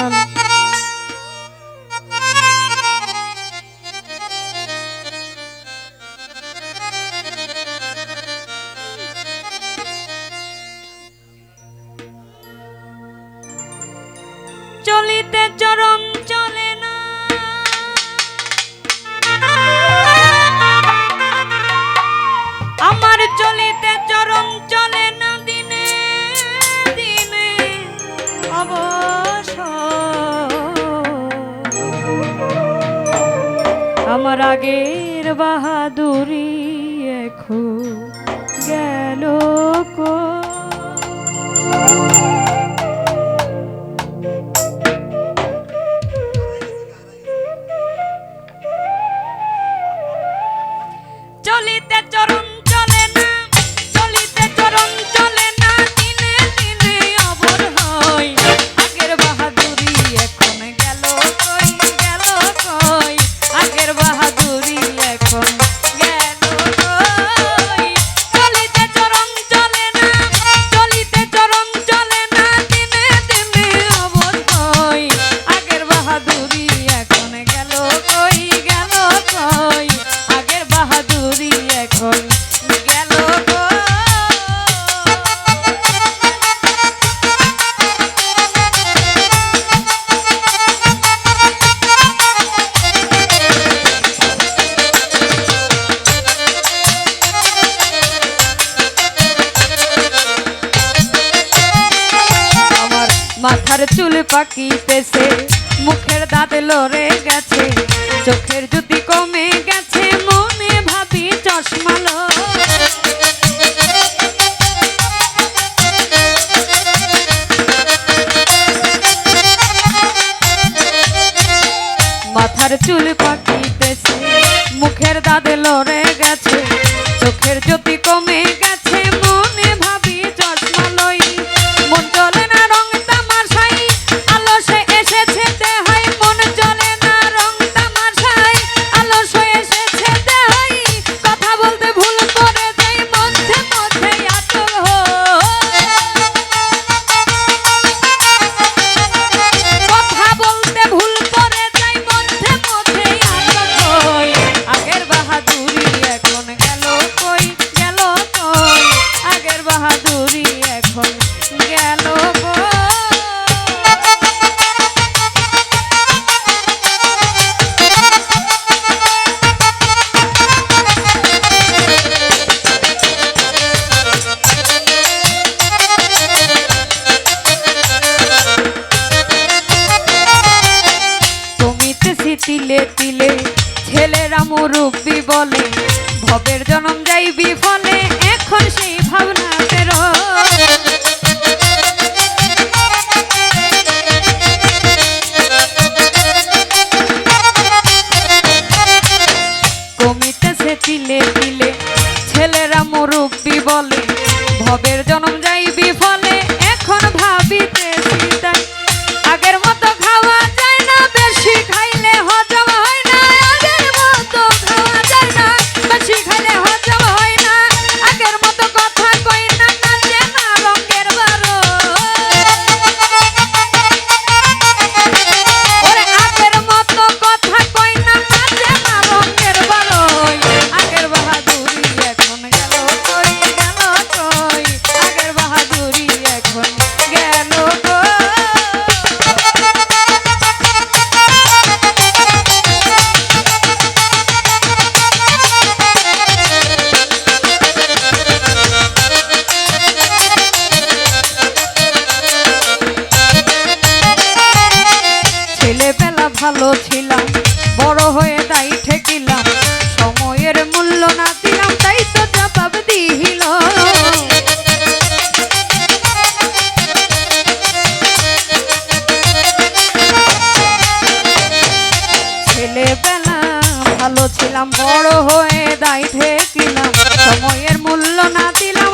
ভালো আমার আগের বাহাদুরি এখন গেল চলিতে চরণ আমার চুল পাকিতেছে, মুখের দাঁত লড়ে গেছে, চোখের জুতি কমে গেছে, মনে ভাবি চশমাল মাথার চুল পাকিতেছে, মুখের দাঁত লড়ে গেছে, চোখের জ্যোতি কমে গেছে তিলে তিলে ছেলেরা মুরুব্বি বলে, ভবের জনম যাই বিফলে, এখন সেই ভাবনা বেরো কমিতেছে তিলে তিলে ছেলেরা মুরুব্বি বলে, ভবের জনম যাই বিফলে, এখন ভাবিতে চিন্তা ছিলাম, বড় হয়ে তাই ঠেকিলাম। সময়ের মূল্য না দিলাম, তাই তো জবাব দিল ভালো ছিলাম, বড় হয়ে দায় ঠেকিলাম। সময়ের মূল্য না দিলাম